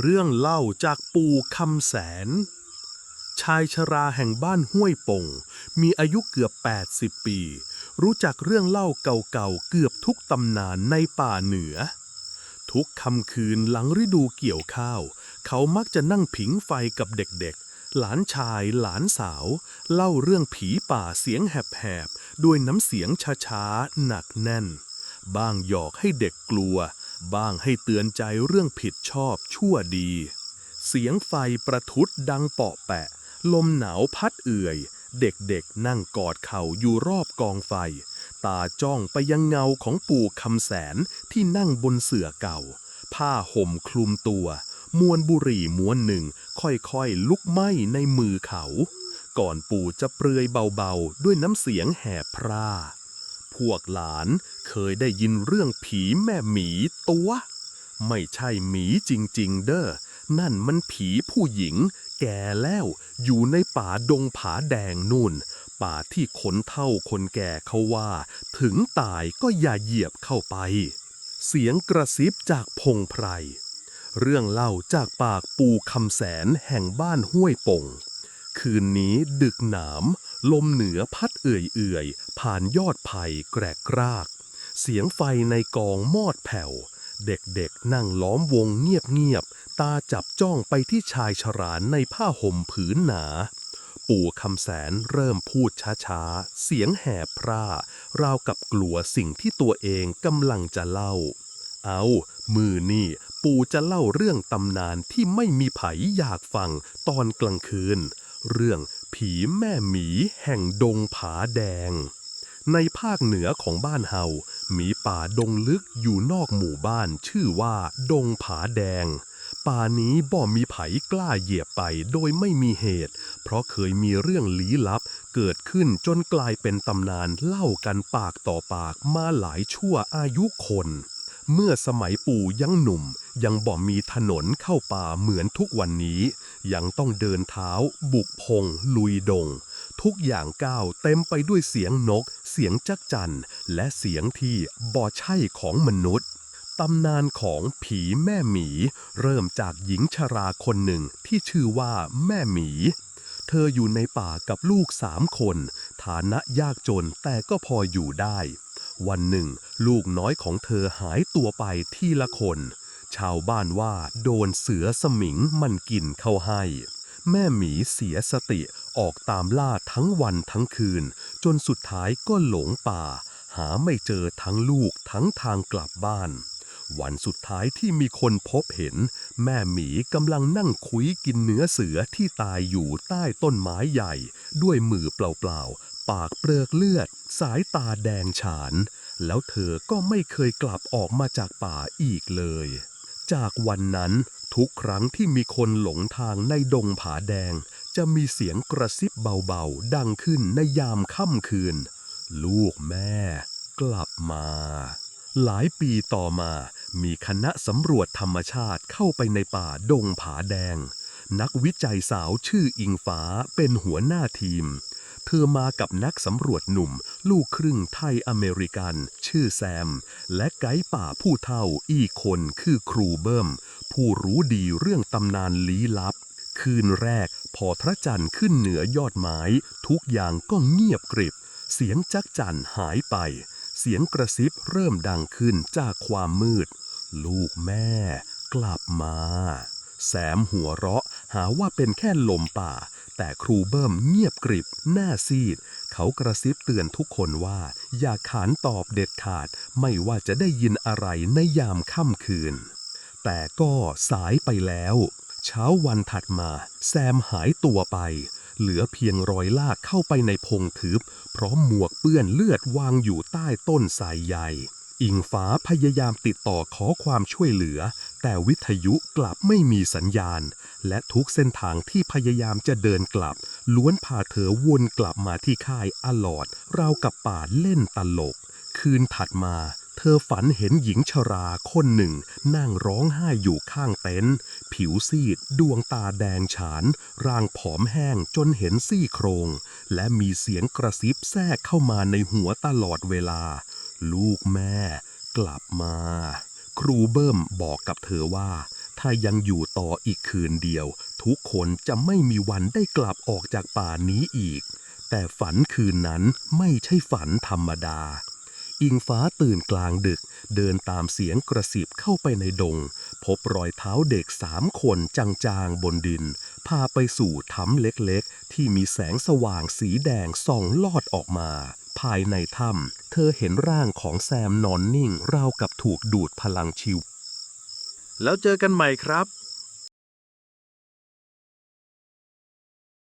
เรื่องเล่าจากปู่คำแสน ชายชราแห่งบ้านห้วยป่งมีอายุเกือบ 80 ปี รู้จักเรื่องเล่าเก่าๆเกือบทุกตำนานในป่าเหนือ ทุกค่ำคืนหลังฤดูเกี่ยวข้าว เขามักจะนั่งผิงไฟกับเด็กๆ หลานชายหลานสาว เล่าเรื่องผีป่าเสียงแหบๆ ด้วยน้ำเสียงช้าๆ หนักแน่น บ้างหยอกให้เด็กกลัว บ้างให้เตือนใจเรื่องผิดชอบชั่วดี เสียงไฟประทุดดังเปาะแปะ ลมหนาวพัดเอื่อย เด็กๆนั่งกอดเข่าอยู่รอบกองไฟ ตาจ้องไปยังเงาของปู่คำแสนที่นั่งบนเสื่อเก่า ผ้าห่มคลุมตัว มวนบุหรี่ม้วนหนึ่งค่อยๆลุกไหม้ในมือเขา ก่อนปู่จะเปลือยเบาๆ ด้วยน้ำเสียงแหบพร่า วกหลานเคยได้ยินเรื่องผีแม่หมีตัว ไม่ใช่หมีจริง ๆ เด้อ นั่นมันผีผู้หญิง แก่แล้วอยู่ในป่าดงผาแดงนู่น ป่าที่คนเท่าคนแก่เขาว่า ถึงตายก็อย่าเหยียบเข้าไป เสียงกระซิบจากพงไพร เรื่องเล่าจากปากปูคำแสนแห่งบ้านห้วยปงคืนนี้ดึกหนาม ลมเหนือพัดเอื่อยๆ ผ่านยอดไผ่แกรกกราก เสียงไฟในกองมอดแผ่ว เด็กๆนั่งล้อมวงเงียบๆ ตาจับจ้องไปที่ชายชรานในผ้าห่มผืนหนา ปู่คำแสนเริ่มพูดช้าๆ เสียงแหบพร่าราวกับกลัวสิ่งที่ตัวเองกำลังจะเล่า เอามือนี่ปู่จะเล่าเรื่องตำนานที่ไม่มีไผอยากฟังตอนกลางคืน เรื่อง ผีแม่หมีแห่งดงผาแดง ในภาคเหนือของบ้านเฮา มีป่าดงลึกอยู่นอกหมู่บ้านชื่อว่าดงผาแดง ป่านี้บ่มีไผกล้าเหยียบไปโดยไม่มีเหตุ เพราะเคยมีเรื่องลี้ลับเกิดขึ้นจนกลายเป็นตำนานเล่ากันปากต่อปากมาหลายชั่วอายุคน เมื่อสมัยปู่ยังหนุ่ม ยังบ่มีถนนเข้าป่าเหมือนทุกวันนี้ ยังต้องเดินเท้า บุกพง ลุยดง ทุกอย่างก้าวเต็มไปด้วยเสียงนก เสียงจักจันและเสียงที่บ่ใช่ของมนุษย์ตำนานของผีแม่หมี เริ่มจากหญิงชราคนหนึ่งที่ชื่อว่าแม่หมี เธออยู่ในป่ากับลูกสามคน ฐานะยากจนแต่ก็พออยู่ได้ วันหนึ่ง ลูกน้อยของเธอหายตัวไปทีละคน ชาวบ้านว่าโดนเสือสมิงมันกินเข้าให้ แม่หมีเสียสติออกตามล่าทั้งวันทั้งคืน จนสุดท้ายก็หลงป่า หาไม่เจอทั้งลูกทั้งทางกลับบ้าน วันสุดท้ายที่มีคนพบเห็น แม่หมีกำลังนั่งคุยกินเนื้อเสือที่ตายอยู่ใต้ต้นไม้ใหญ่ ด้วยมือเปล่าๆ ปากเปลือกเลือด สายตาแดงฉาน แล้วเธอก็ไม่เคยกลับออกมาจากป่าอีกเลย จากวันนั้นทุกครั้งที่มีคนหลงทางในดงผาแดง จะมีเสียงกระซิบเบาๆ ดังขึ้นในยามค่ำคืน ลูกแม่ กลับมา หลายปีต่อมามีคณะสำรวจธรรมชาติเข้าไปในป่าดงผาแดง นักวิจัยสาวชื่ออิงฟ้าเป็นหัวหน้าทีม เธอมากับนักสำรวจหนุ่ม ลูกครึ่งไทยอเมริกัน ชื่อแซม และไกด์ป่าผู้เท่าอีกคนคือครูเบิ้ม ผู้รู้ดีเรื่องตำนานลี้ลับ คืนแรกพอพระจันทร์ขึ้นเหนือยอดไม้ ทุกอย่างก็เงียบกริบ เสียงจักจั่นหายไป เสียงกระซิบเริ่มดังขึ้นจากความมืด ลูกแม่ กลับมา แสมหัวเราะหาว่าเป็นแค่ลมป่า แต่ครูเบิ้มเงียบกริบ หน้าซีด เขากระซิบเตือนทุกคนว่า อย่าขานตอบเด็ดขาด ไม่ว่าจะได้ยินอะไรในยามค่ำคืน แต่ก็สายไปแล้ว เช้าวันถัดมา แซมหายตัวไป เหลือเพียงรอยลากเข้าไปในพงทึบพร้อมหมวกเปื้อนเลือดวางอยู่ใต้ต้นไทรใหญ่ อิงฟ้าพยายามติดต่อขอความช่วยเหลือ แต่วิทยุกลับไม่มีสัญญาณ และทุกเส้นทางที่พยายามจะเดินกลับ ล้วนพาเธอวนกลับมาที่ค่ายอลอดราวกับป่าเล่นตลก คืนถัดมาเธอฝันเห็นหญิงชราคนหนึ่ง นั่งร้องไห้อยู่ข้างเต็นท์ผิวซีด ดวงตาแดงฉาน ร่างผอมแห้งจนเห็นซี่โครง และมีเสียงกระซิบแทรกเข้ามาในหัวตลอดเวลา ลูกแม่ กลับมา ครูเบิ้มบอกกับเธอว่า ถ้ายังอยู่ต่ออีกคืนเดียว ทุกคนจะไม่มีวันได้กลับออกจากป่านี้อีก แต่ฝันคืนนั้นไม่ใช่ฝันธรรมดา อิงฟ้าตื่นกลางดึก เดินตามเสียงกระสิบเข้าไปในดง พบรอยเท้าเด็กสามคนจางๆบนดิน พาไปสู่ถ้ำเล็กๆ ที่มีแสงสว่างสีแดงส่องลอดออกมา ภายในถ้ำ เธอเห็นร่างของแซมนอนนิ่งราวกับถูกดูดพลังชีวแล้วเจอกันใหม่ครับ